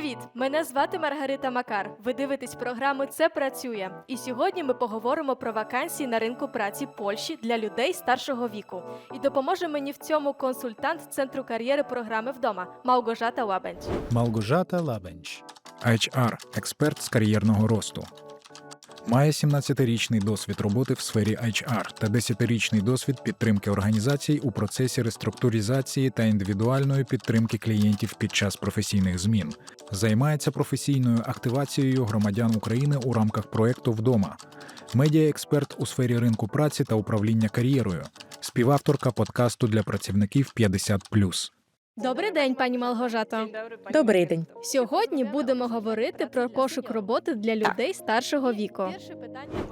Привіт! Мене звати Маргарита Макар. Ви дивитесь програму Це працює. І сьогодні ми поговоримо про вакансії на ринку праці Польщі для людей старшого віку. І допоможе мені в цьому консультант Центру кар'єри програми вдома Малгожата Лабенч. Малгожата Лабенч, HR, експерт з кар'єрного росту. Має 17-річний досвід роботи в сфері HR та 10-річний досвід підтримки організацій у процесі реструктуризації та індивідуальної підтримки клієнтів під час професійних змін. Займається професійною активацією громадян України у рамках проекту Вдома. Медіаексперт у сфері ринку праці та управління кар'єрою. Співавторка подкасту для працівників 50+. Добрий день, пані Малгожато. Добрий день. Сьогодні будемо говорити про пошук роботи для людей старшого віку.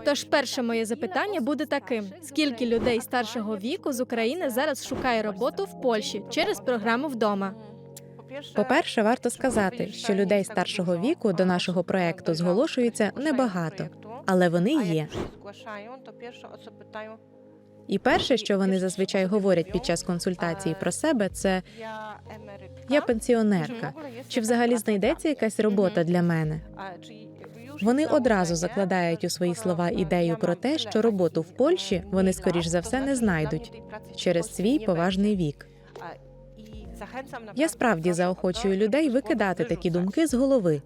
Тож перше моє запитання буде таким: скільки людей старшого віку з України зараз шукає роботу в Польщі через програму вдома? По-перше, варто сказати, що людей старшого віку до нашого проекту зголошується небагато, але вони є. І перше, що вони зазвичай говорять під час консультації про себе, це я пенсіонерка. Чи взагалі знайдеться якась робота для мене? Вони одразу закладають у свої слова ідею про те, що роботу в Польщі вони скоріш за все не знайдуть через свій поважний вік. Я справді заохочую людей викидати такі думки з голови.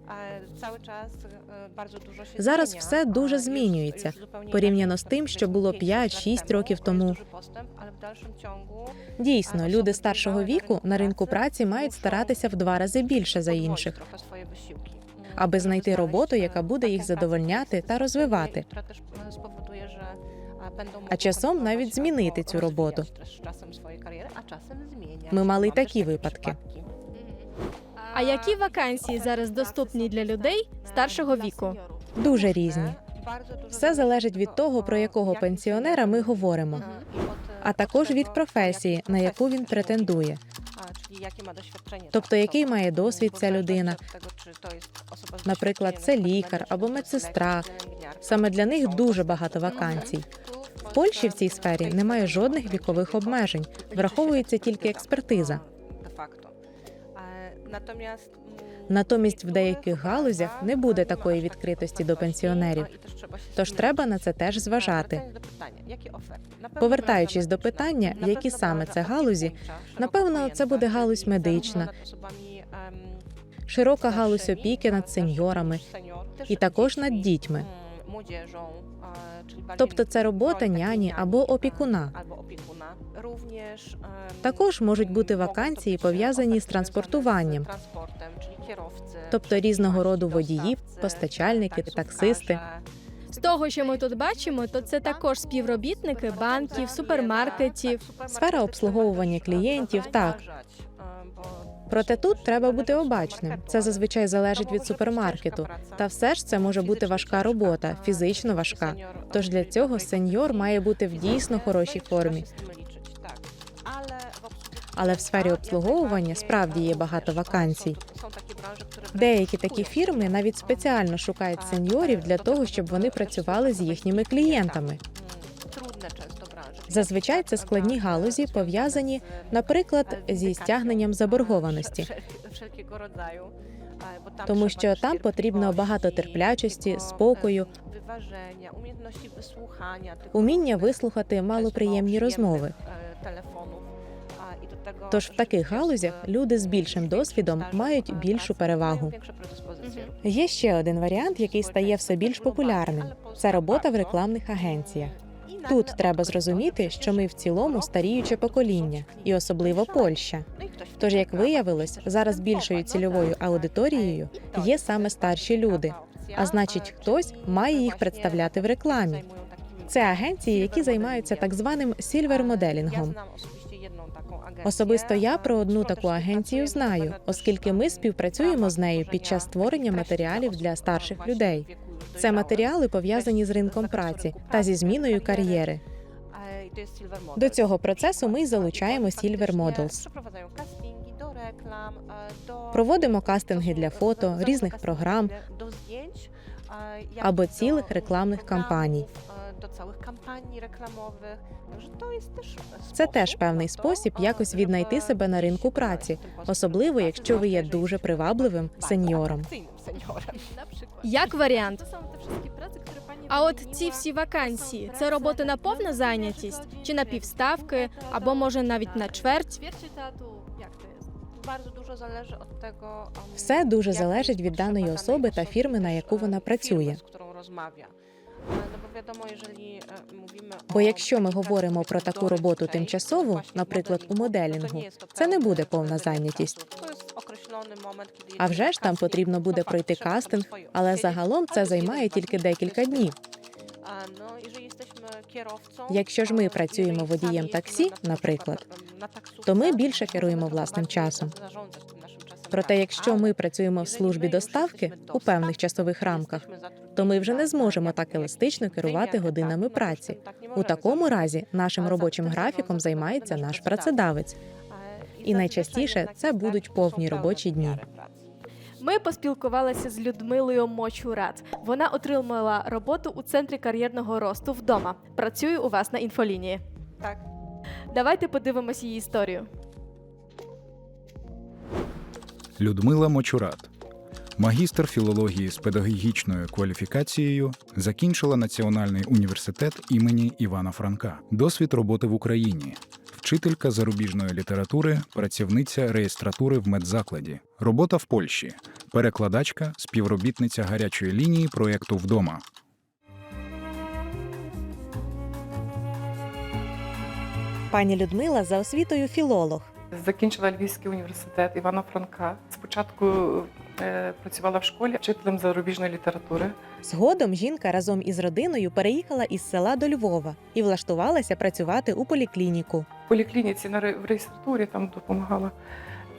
Зараз все дуже змінюється порівняно з тим, що було 5-6 років тому. Дійсно, люди старшого віку на ринку праці мають старатися в два рази більше за інших, аби знайти роботу, яка буде їх задовольняти та розвивати. А часом навіть змінити цю роботу. Ми мали й такі випадки. А які вакансії зараз доступні для людей старшого віку? Дуже різні. Все залежить від того, про якого пенсіонера ми говоримо, а також від професії, на яку він претендує. Тобто, який має досвід ця людина, Наприклад, це лікар або медсестра. Саме для них дуже багато вакансій. Польщі в цій сфері немає жодних вікових обмежень, враховується тільки експертиза. Натомість в деяких галузях не буде такої відкритості до пенсіонерів. Тож треба на це теж зважати. Повертаючись до питання, які саме це галузі, напевно, це буде галузь медична, Широка галузь опіки над сеньорами і також над дітьми. Тобто це робота няні або опікуна. Також можуть бути вакансії пов'язані з транспортуванням, тобто різного роду водії, постачальники, таксисти. З того, що ми тут бачимо, то це також співробітники банків, супермаркетів. Сфера обслуговування клієнтів так. Проте тут треба бути обачним. Це зазвичай залежить від супермаркету. Та все ж це може бути важка робота, фізично важка. Тож для цього сеньор має бути в дійсно хорошій формі. Але в сфері обслуговування справді є багато вакансій. Деякі такі фірми навіть спеціально шукають сеньорів для того, щоб вони працювали з їхніми клієнтами. Зазвичай це складні галузі, пов'язані, наприклад, зі стягненням заборгованості, тому що там потрібно багато терплячості, спокою, уміння вислухати малоприємні розмови. Тож в таких галузях люди з більшим досвідом мають більшу перевагу. Є ще один варіант, який стає все більш популярним: це робота в рекламних агенціях. Тут треба зрозуміти, що ми в цілому старіюче покоління, і особливо Польща. Тож, як виявилось, зараз більшою цільовою аудиторією є саме старші люди. А значить, хтось має їх представляти в рекламі. Це агенції, які займаються так званим сільвер-моделінгом. Особисто я про одну таку агенцію знаю, оскільки ми співпрацюємо з нею під час створення матеріалів для старших людей. Це матеріали пов'язані з ринком праці та зі зміною кар'єри. До цього процесу ми й залучаємо Silver Models. Проводимо кастинги для фото, різних програм або цілих рекламних кампаній. Kampanii reklamowych. Także to jest też Це теж певний спосіб якось віднайти себе на ринку праці, особливо якщо ви є дуже привабливим сеньором. Як варіант. А от ці всі вакансії це робота на повну зайнятість чи на півставки, або може навіть на чверть. Все дуже залежить від даної особи та фірми, на яку вона firmy, працює. Бо o якщо ми говоримо про таку роботу тимчасову, наприклад, у моделінгу, це не буде повна зайнятість. А вже ж там потрібно буде пройти кастинг, але загалом це займає тільки декілька днів. Ну, jesteśmy Якщо ж ми працюємо водієм таксі, наприклад, то ми більше керуємо власним часом. Проте, якщо ми працюємо в службі доставки у певних часових рамках, то ми вже не зможемо так еластично керувати годинами праці. У такому разі нашим робочим графіком займається наш працедавець. І І найчастіше це будуть повні робочі дні. Ми поспілкувалися з Людмилою Мочурат. Вона отримала роботу у центрі кар'єрного росту вдома. Працює у вас на інфолінії. Так. Давайте подивимось її історію. Людмила Мочурат, магістр філології з педагогічною кваліфікацією, закінчила Національний університет імені Івана Франка. Досвід роботи в Україні. Вчителька зарубіжної літератури, працівниця реєстратури в медзакладі, робота в Польщі, перекладачка, співробітниця гарячої лінії проєкту вдома. Пані Людмила за освітою філолог. Закінчила Львівський університет Івана Франка. Спочатку е, працювала в школі вчителем зарубіжної літератури. Згодом жінка разом із родиною переїхала із села до Львова і влаштувалася працювати у поліклініку. В поліклініці на в реєстратурі там допомагала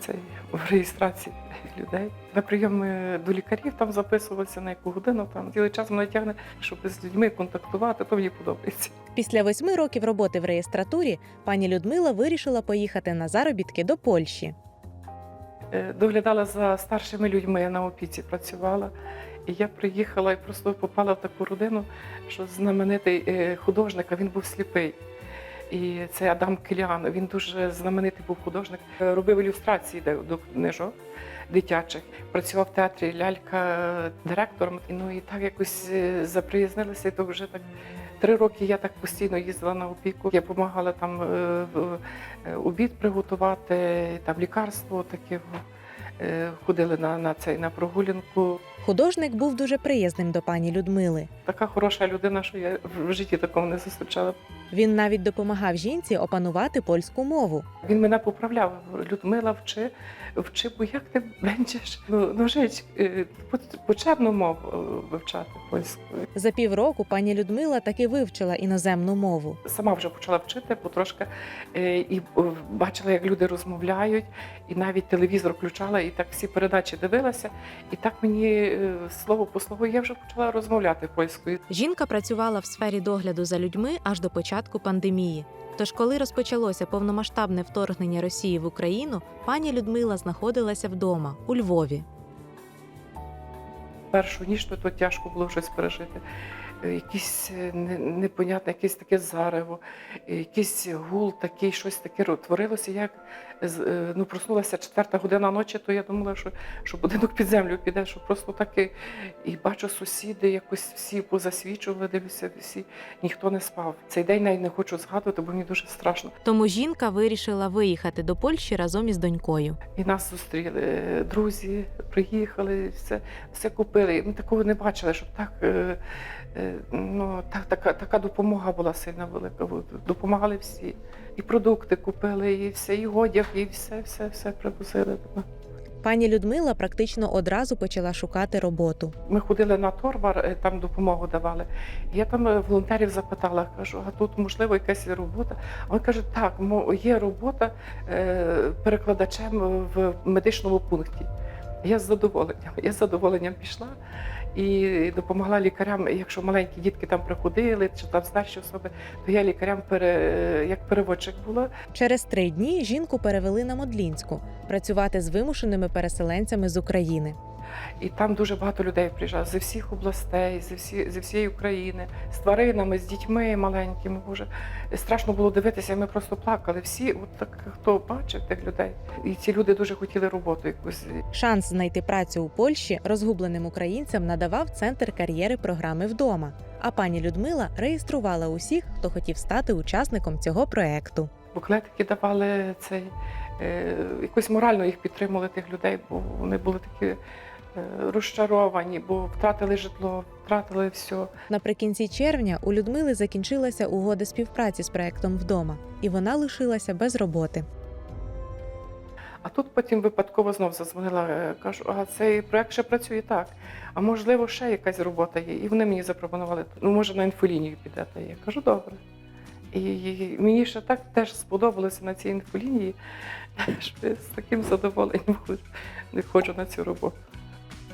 цей в реєстрації людей. На прийоми до лікарів там записувалися на яку годину. Там цілий час мене тягне, щоб з людьми контактувати, то мені подобається. Після восьми років роботи в реєстратурі пані Людмила вирішила поїхати на заробітки до Польщі. Е, Доглядала за старшими людьми на опіці працювала. І я приїхала і просто попала в таку родину, що знаменитий е, художник, а він був сліпий. І це Адам Кіліан. Він дуже знаменитий був художник. Е, Робив ілюстрації до- книжок дитячих. Працював в театрі лялька директором. Ну і так якось е, заприязнилися. І то вже так три роки я так постійно їздила на опіку. Я допомагала там е, обід приготувати, там лікарство таке. Ходили на, на цей на прогулянку. Художник був дуже приязним до пані Людмили. Така хороша людина, що я в житті такого не зустрічала. Він навіть допомагав жінці опанувати польську мову. Він мене поправляв. Людмила, вчи, вчи, бо як ти бенчиш? Ну, ну жить, е, почерну мову е, вивчати польську. За півроку пані Людмила таки вивчила іноземну мову. Сама вже почала вчити потрошки е, і бачила, як люди розмовляють, і навіть телевізор включала, і так всі передачі дивилася. І так мені слово по слову я вже почала розмовляти польською. Жінка працювала в сфері догляду за людьми аж до початку пандемії. Тож, коли розпочалося повномасштабне вторгнення Росії в Україну, пані Людмила знаходилася вдома у Львові. першу ніч то, то тяжко було щось пережити. Е, Якісь е, не- непонятне, якесь таке зарево, е, якийсь гул такий, щось таке творилося. Як ну, проснулася четверта година ночі, то я думала, що, що будинок під землю піде, що просто таки. І бачу сусіди, якось всі позасвічували, дивлюся, всі ніхто не спав. Цей день навіть не хочу згадувати, бо мені дуже страшно. Тому жінка вирішила виїхати до Польщі разом із донькою. І нас зустріли друзі, приїхали, все, все купили. Ми такого не бачили, щоб так, е, е, ну, так така, така допомога була сильна велика. Допомагали всі. І продукти купили, і все, і одяг, і все, все, все привозили. Пані Людмила практично одразу почала шукати роботу. Ми ходили на торвар, е, там допомогу давали. Я там е, волонтерів запитала, кажу, а тут можливо якась робота. А вони кажуть, так, є робота е, перекладачем в медичному пункті. Я з задоволенням. Я з задоволенням пішла і допомогла лікарям. Якщо маленькі дітки там приходили, чи там старші особи, то я лікарям пере, як переводчик була. Через три дні жінку перевели на Модлінську працювати з вимушеними переселенцями з України. І там дуже багато людей приїжджало зі всіх областей, зі, всі, зі всієї України, з тваринами, з дітьми маленькими. Боже, страшно було дивитися, ми просто плакали. Всі, от так, хто бачив тих людей, і ці люди дуже хотіли роботу якусь. Шанс знайти працю у Польщі розгубленим українцям надавав центр кар'єри програми вдома. А пані Людмила реєструвала усіх, хто хотів стати учасником цього проекту. буклетики давали цей е, якось морально їх підтримували тих людей, бо вони були такі розчаровані, бо втратили житло, втратили все. Наприкінці червня у Людмили закінчилася угода співпраці з проектом вдома, і вона лишилася без роботи. А тут потім випадково знов зазвонила, е, кажу, а цей проект ще працює так. А можливо, ще якась робота є. І вони мені запропонували, ну може на інфолінію підете. Я кажу, добре. І, і мені ще так теж сподобалося на цій інфолінії, що я з таким задоволенням не ходжу на цю роботу.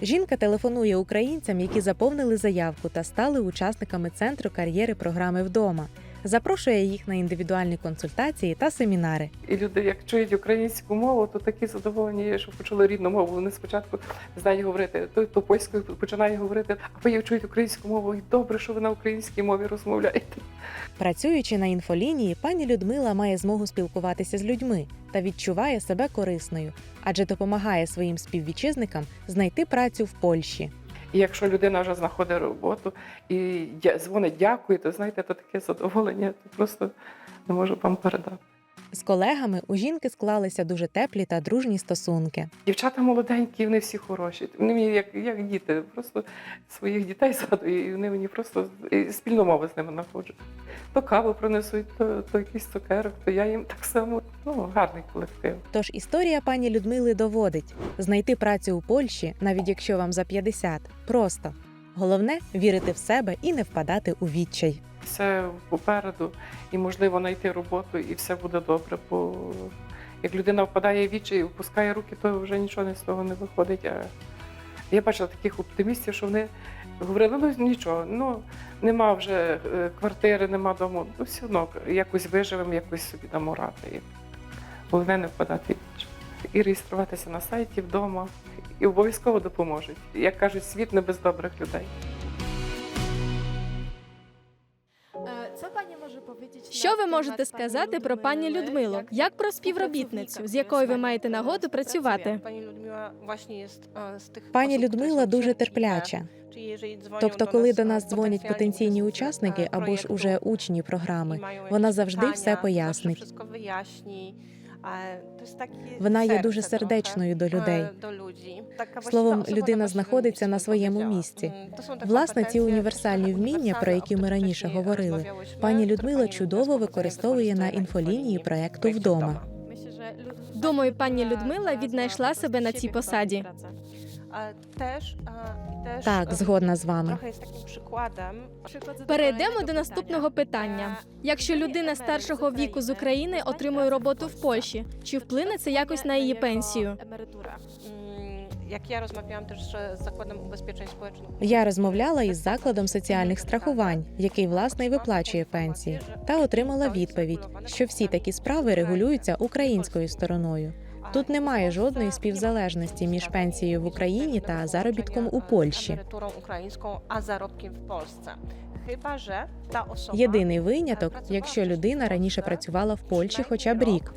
Жінка телефонує українцям, які заповнили заявку та стали учасниками центру кар'єри програми вдома. Запрошує їх на індивідуальні консультації та семінари. І люди, як чують українську мову, то такі задоволені, що почули рідну мову. Вони спочатку не знають говорити, то, то польською починає говорити, а потім чують українську мову. І добре, що ви на українській мові розмовляєте. Працюючи на інфолінії, пані Людмила має змогу спілкуватися з людьми та відчуває себе корисною, адже допомагає своїм співвітчизникам знайти працю в Польщі. І якщо людина вже знаходить роботу і дзвонить дякую, то знаєте, то таке задоволення, то просто не можу вам передати. З колегами у жінки склалися дуже теплі та дружні стосунки. Дівчата молоденькі, вони всі хороші. Вони мені як, як діти, просто своїх дітей згадую, і вони мені просто спільну мову з ними знаходжу. То каву принесуть, то, то якийсь цукерок, то я їм так само. Ну, гарний колектив. Тож історія пані Людмили доводить: знайти працю у Польщі, навіть якщо вам за 50, просто. Головне вірити в себе і не впадати у відчай. Все попереду, і можливо знайти роботу, і все буде добре. Бо як людина впадає в відчай і опускає руки, то вже нічого з того не виходить. А я бачила таких оптимістів, що вони говорили, ну нічого, ну нема вже е, квартири, нема дому. Ну все одно якось виживемо, якось собі дамо ради. Головне не впадати в відчай. І реєструватися на сайті вдома, і обов'язково допоможуть. Як кажуть, світ не без добрих людей. Можете сказати про пані Людмилу? Як про співробітницю, з якою ви маєте нагоду працювати? Пані Людмила дуже терпляча. Тобто, коли до нас дзвонять потенційні учасники або ж уже учні програми, вона завжди все пояснить. Takie Вона є дуже сердечною до e, людей. до людей. Така Словом, людина знаходиться на своєму місці. М, to Власне, ці універсальні вміння, про які ми раніше говорили, пані Людмила чудово використовує на інфолінії проекту вдома. Думаю, пані Людмила віднайшла себе на цій посаді. Теж, теж, Так, е, згодна з вами. Трохи є таким прикладом. Перейдемо до наступного питання. Якщо людина старшого віку з України отримує роботу в Польщі, чи вплине це якось на її пенсію? Як я розмовляла теж з закладом убезпечень społecznych. Я розмовляла із закладом соціальних страхувань, який власне й виплачує пенсії, та отримала відповідь, що всі такі справи регулюються українською стороною. Тут немає жодної співзалежності між пенсією в Україні та заробітком у Польщі. A zarobkiem w Polsce. Chyba, że ta osoba Єдиний виняток, якщо людина раніше працювала в Польщі хоча б рік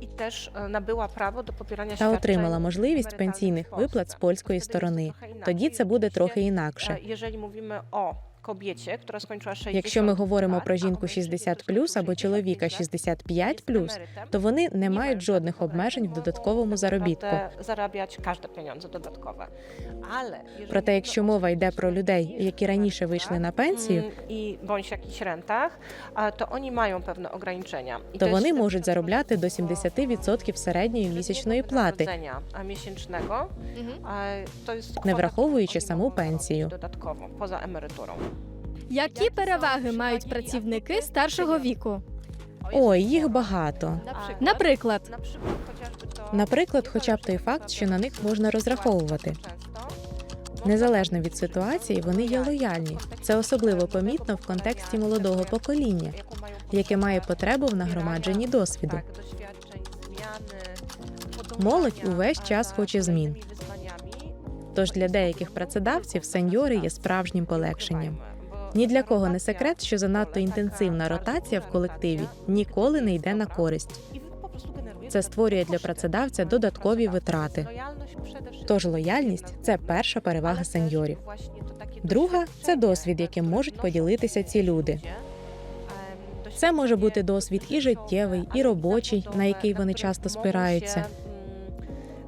і теж набила право до побирання та отримала можливість пенсійних виплат з польської сторони. Тоді це буде трохи інакше. Jeżeli mówimy o kobiecie, która skończyła 60 Якщо ми говоримо про жінку mężczyźnie 60 którzy або чоловіка 65 65 emerytem, то вони не мають жодних обмежень в додатковому заробітку. Проте, якщо мова йде про людей, які раніше вийшли на пенсію, mm, a to oni mają pewne ograniczenia. I то вони можуть заробляти до średniego 70% середньої місячної плати, to jest не враховуючи саму пенсію. Dodатkowo, poza emeryturą. Які переваги мають працівники старшого віку? Ой, їх багато. Наприклад, Наприклад, хоча б той факт, що на них можна розраховувати. Незалежно від ситуації, вони є лояльні. Це особливо помітно в контексті молодого покоління, яке має потребу в нагромадженні досвіду. Молодь увесь час хоче змін. Тож для деяких працедавців сеньори є справжнім полегшенням. Ні для кого не секрет, що занадто інтенсивна ротація в колективі ніколи не йде на користь. Це створює для працедавця додаткові витрати. Тож лояльність це перша перевага сеньорів. Друга це досвід, яким можуть поділитися ці люди. Це може бути досвід і життєвий, і робочий, на який вони часто спираються.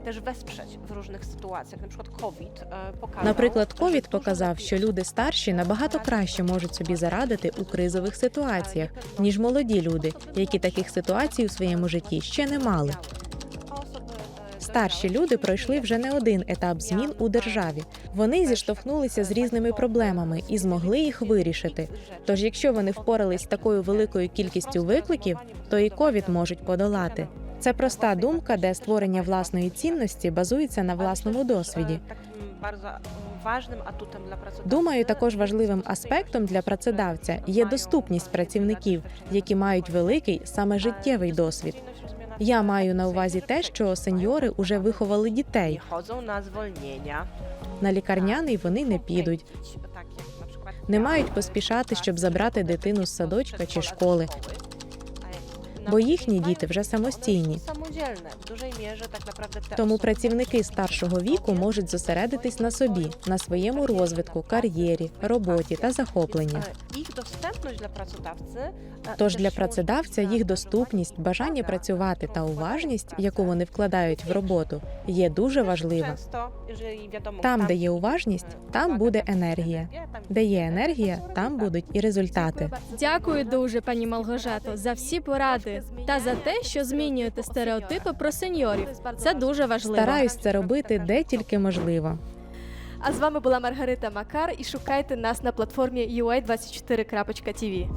Теж wesprzeć w różnych sytuacjach. Na przykład COVID e, pokazał, Наприклад, ковід показав, що люди старші набагато краще можуть собі зарадити у кризових ситуаціях, ніж молоді люди, які таких ситуацій у своєму житті ще не мали. Старші люди пройшли вже не один етап змін у державі. Вони зіштовхнулися з різними проблемами і змогли їх вирішити. Тож, якщо вони впорались з такою великою кількістю викликів, то і ковід можуть подолати. Це проста думка, де створення власної цінності базується на власному досвіді. Думаю, також важливим аспектом для працедавця є доступність працівників, які мають великий саме життєвий досвід. Я маю на увазі те, що сеньори уже виховали дітей. На лікарняний вони не підуть, не мають поспішати, щоб забрати дитину з садочка чи школи. Бо їхні діти вже самостійні. Самодільне, в дуже мірі, так направді, те Тому працівники старшого віку можуть зосередитись на собі, на своєму розвитку, кар'єрі, роботі та захопленнях. Е, Їх доступність для працедавці. е, Тож для працедавця їх доступність, бажання працювати та уважність, яку вони вкладають в роботу, є дуже важлива. Там, де є е, уважність, там буде енергія. там Де є енергія, там будуть і результати. Дякую дуже, пані Малгожато, за всі поради та за те, що змінюєте стереотипи про сеньорів. Це дуже важливо. Стараюсь це робити де тільки можливо. А з вами була Маргарита Макар і шукайте нас на платформі ua24.tv.